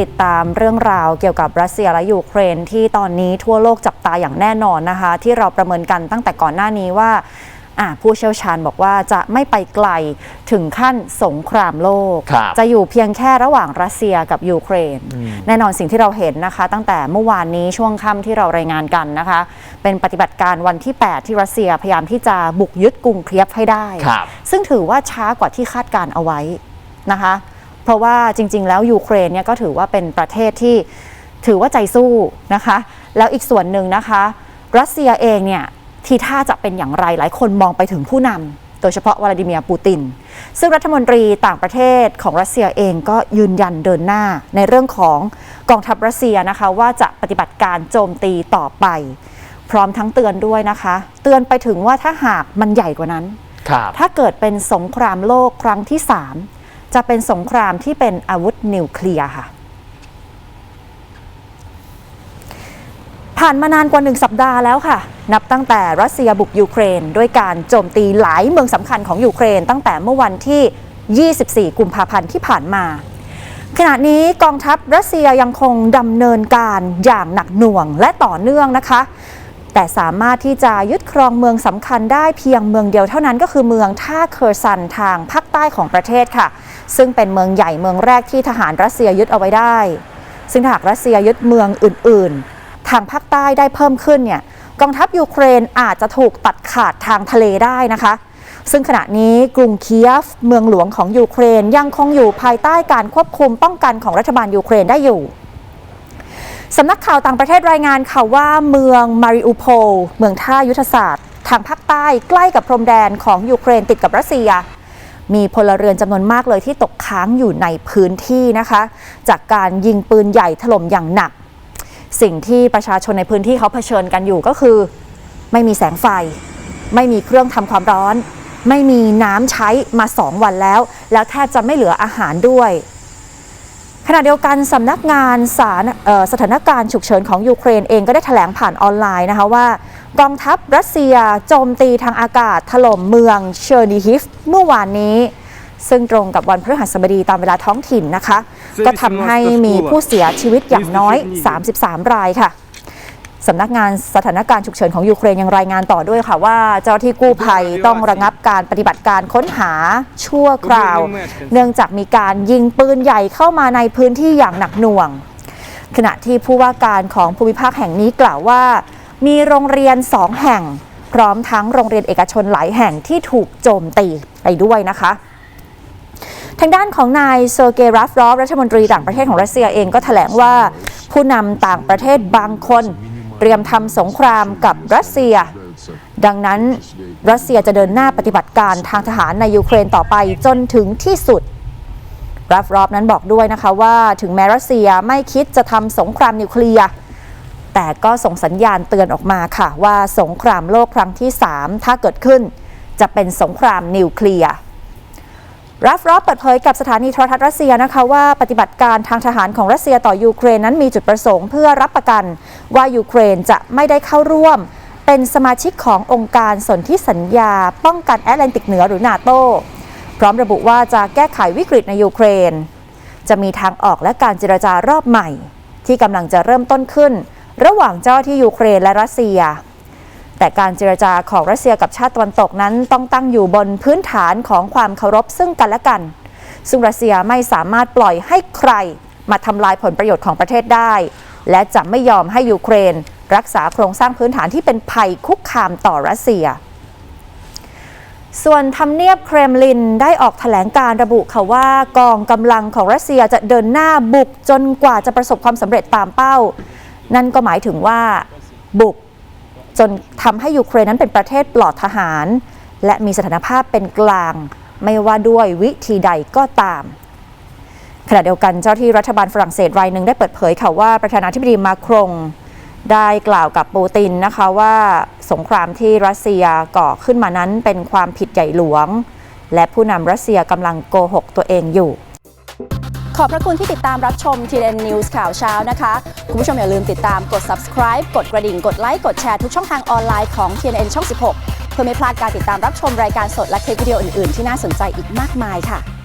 ติดตามเรื่องราวเกี่ยวกับรัสเซียและยูเครนที่ตอนนี้ทั่วโลกจับตาอย่างแน่นอนนะคะ ที่เราประเมินกันตั้งแต่ก่อนหน้านี้ว่าอะผู้เชี่ยวชาญบอกว่าจะไม่ไปไกลถึงขั้นสงครามโลกครับจะอยู่เพียงแค่ระหว่างรัสเซียกับยูเครน แน่นอนสิ่งที่เราเห็นนะคะ ตั้งแต่เมื่อวานนี้ช่วงค่ำที่เรารายงานกันนะคะ เป็นปฏิบัติการวันที่ 8 ที่รัสเซียพยายามที่จะบุกยึดกรุงเคียฟให้ได้ครับซึ่งถือว่าช้ากว่าที่คาดการเอาไว้นะคะ เพราะว่าจริง ๆ แล้วยูเครนเนี่ยก็ถือว่าเป็นประเทศที่ถือว่าใจสู้นะคะ แล้วอีกส่วนหนึ่งนะคะ รัสเซียเองเนี่ยทีท่าจะเป็นอย่างไรหลายคนมองไปถึงผู้นำโดยเฉพาะวลาดิเมียร์ปูติน ซึ่งรัฐมนตรีต่างประเทศของรัสเซียเองก็ยืนยันเดินหน้าในเรื่องของกองทัพรัสเซียนะคะ ว่าจะปฏิบัติการโจมตีต่อไป พร้อมทั้งเตือนด้วยนะคะ เตือนไปถึงว่าถ้าหากมันใหญ่กว่านั้นครับถ้าเกิดเป็นสงครามโลกครั้งที่ 3 จะเป็นสงครามที่เป็นอาวุธนิวเคลียร์ค่ะ ผ่านมานานกว่าหนึ่งสัปดาห์แล้วค่ะ นับตั้งแต่รัสเซียบุกยูเครน ด้วยการโจมตีหลายเมืองสำคัญของยูเครน ตั้งแต่เมื่อวันที่ 24 กุมภาพันธ์ที่ผ่านมา ขณะนี้กองทัพรัสเซียยังคงดำเนินการอย่างหนักหน่วงและต่อเนื่องนะคะ แต่สามารถที่จะยึดครองเมืองสำคัญได้เพียงเมืองเดียวเท่านั้นก็คือเมืองท่าเคอร์ซันทางภาคใต้ของประเทศค่ะ ซึ่งเป็นเมืองใหญ่เมืองแรกที่ทหารรัสเซียยึดเอาไว้ได้ ซึ่งหากรัสเซียยึดเมืองอื่น ๆ ทางภาคใต้ได้เพิ่มขึ้นเนี่ยกองทัพยูเครนอาจจะถูกตัดขาดทางทะเลได้นะคะ ซึ่งขณะนี้กรุงเคียฟ เมืองหลวงของยูเครนยังคงอยู่ภายใต้การควบคุมป้องกันของรัฐบาลยูเครนได้อยู่ สำนักข่าวต่างประเทศรายงานค่ะว่าเมืองมาริอูโพลเมืองท่ายุทธศาสตร์ ทางภาคใต้ใกล้กับพรมแดนของยูเครนติดกับรัสเซีย มีพลเรือนจำนวนมากเลยที่ตกค้างอยู่ในพื้นที่นะคะ จากการยิงปืนใหญ่ถล่มอย่างหนัก สิ่งที่ประชาชนในพื้นที่เขาเผชิญกันอยู่ก็คือ ไม่มีแสงไฟ ไม่มีเครื่องทำความร้อน ไม่มีน้ำใช้มาสองวันแล้ว แล้วแทบจะไม่เหลืออาหารด้วย ขณะเดียวกันสำนักงานสารสถานการณ์ฉุกเฉินของยูเครนเองก็ได้แถลงผ่านออนไลน์นะคะว่ากองทัพรัสเซียโจมตีทางอากาศถล่มเมืองเชอร์นิฮิฟเมื่อวานนี้ ซึ่งตรงกับวันพฤหัสบดีตามเวลาท้องถิ่นนะคะ ก็ทำให้มีผู้เสียชีวิตอย่างน้อย 33 รายค่ะ สำนักงานสถานการณ์ฉุกเฉินของยูเครนยังรายงานต่อด้วยค่ะว่าเจ้าหน้าที่กู้ภัยต้องระงับการปฏิบัติการค้นหาชั่วคราว เนื่องจากมีการยิงปืนใหญ่เข้ามาในพื้นที่อย่างหนักหน่วง ขณะที่ผู้ว่าการของภูมิภาคแห่งนี้กล่าวว่า มีโรงเรียนสองแห่ง พร้อมทั้งโรงเรียนเอกชนหลายแห่งที่ถูกโจมตีไปด้วยนะคะทางด้านของนายเซอร์เกย์ราฟรอฟรัฐมนตรีต่างประเทศของรัสเซียเองก็แถลงว่าผู้นำต่างประเทศบางคน เตรียมทำสงครามกับรัสเซีย ดังนั้นรัสเซียจะเดินหน้าปฏิบัติการทางทหารในยูเครนต่อไปจนถึงที่สุดราฟรอฟนั้นบอกด้วยนะคะว่าถึงแม้รัสเซียไม่คิดจะทำสงครามนิวเคลียร์แต่ก็ส่งสัญญาณเตือนออกมาค่ะ ว่าสงครามโลกครั้งที่ 3 ถ้าเกิดขึ้น จะเป็นสงครามนิวเคลียร์ ราฟรอฟเปิดเผยกับสถานีโทรทัศน์รัสเซียนะคะว่าปฏิบัติการทางทหารของรัสเซียต่อยูเครนนั้นมีจุดประสงค์ เพื่อรับประกันว่ายูเครนจะไม่ได้เข้าร่วม เป็นสมาชิกขององค์การสนธิสัญญา ป้องกันแอตแลนติกเหนือหรือนาโตพร้อมระบุว่าจะแก้ไขวิกฤตในยูเครน จะมีทางออกและการเจรจารอบใหม่ ที่กำลังจะเริ่มต้นขึ้น ระหว่างเจ้าที่ยูเครนและรัสเซีย แต่การเจรจาของรัสเซียกับชาติตะวันตกนั้นต้องตั้งอยู่บนพื้นฐานของความเคารพซึ่งกันและกัน ซึ่งรัสเซียไม่สามารถปล่อยให้ใครมาทำลายผลประโยชน์ของประเทศได้ และจะไม่ยอมให้ยูเครน รักษาโครงสร้างพื้นฐานที่เป็นภัยคุกคามต่อรัสเซีย ส่วนทำเนียบเครมลินได้ออกแถลงการระบุค่ะว่ากองกำลังของรัสเซียจะเดินหน้าบุกจนกว่าจะประสบความสำเร็จตามเป้า นั่นก็หมายถึงว่าบุก จนทำให้ยูเครนนั้นเป็นประเทศปลอดทหาร และมีสถานภาพเป็นกลาง ไม่ว่าด้วยวิธีใดก็ตามขณะเดียวกันเจ้าที่รัฐบาลฝรั่งเศสรายหนึ่งได้เปิดเผยค่ะว่าประธานาธิบดีมาครงได้กล่าวกับปูตินนะคะว่าสงครามที่รัสเซียก่อขึ้นมานั้นเป็นความผิดใหญ่หลวง และผู้นำรัสเซียกำลังโกหกตัวเองอยู่ ขอบพระคุณที่ติดตามรับชม TN News ข่าวเช้านะคะ คุณผู้ชมอย่าลืมติดตามกด subscribe กดกระดิ่ง กดไลค์ กดแชร์ทุกช่องทางออนไลน์ของ TNN ช่อง 16 เพื่อไม่พลาดการติดตามรับชมรายการสดและคลิปวิดีโออื่น ๆ ที่น่าสนใจอีกมากมายค่ะ